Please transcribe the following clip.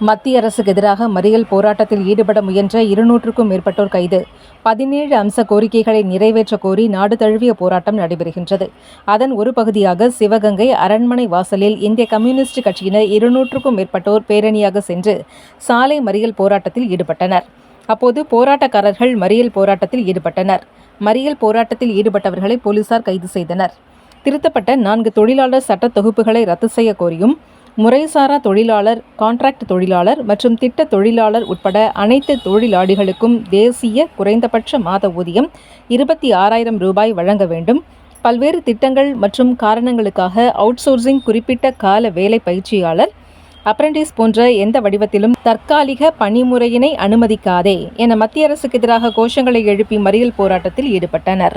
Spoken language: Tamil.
மத்திய அரசுக்கு எதிராக மறியல் போராட்டத்தில் ஈடுபட முயன்ற இருநூற்றுக்கும் மேற்பட்டோர் கைது. பதினேழு அம்ச கோரிக்கைகளை நிறைவேற்ற கோரி நாடு தழுவிய போராட்டம் நடைபெறுகின்றது. அதன் ஒரு பகுதியாக சிவகங்கை அரண்மனை வாசலில் இந்திய கம்யூனிஸ்ட் கட்சியினர் இருநூற்றுக்கும் மேற்பட்டோர் பேரணியாக சென்று சாலை மறியல் போராட்டத்தில் ஈடுபட்டனர். அப்போது போராட்டக்காரர்கள் மறியல் போராட்டத்தில் ஈடுபட்டனர். மறியல் போராட்டத்தில் ஈடுபட்டவர்களை போலீசார் கைது செய்தனர். திருத்தப்பட்ட நான்கு தொழிலாளர் சட்ட தொகுப்புகளை ரத்து செய்ய கோரியும் முறைசாரா தொழிலாளர் கான்ட்ராக்ட் தொழிலாளர் மற்றும் திட்ட தொழிலாளர் உட்பட அனைத்து தொழிலாளிகளுக்கும் தேசிய குறைந்தபட்ச மாத ஊதியம் இருபத்தி ஆறாயிரம் ரூபாய் வழங்க வேண்டும். பல்வேறு திட்டங்கள் மற்றும் காரணங்களுக்காக அவுட்சோர்சிங் குறிப்பிட்ட கால வேலை பயிற்சியாளர் அப்ரெண்டிஸ் போன்ற எந்த வடிவத்திலும் தற்காலிக பணிமுறையினை அனுமதிக்காதே என மத்திய அரசுக்கு எதிராக கோஷங்களை எழுப்பி மறியல் போராட்டத்தில் ஈடுபட்டனர்.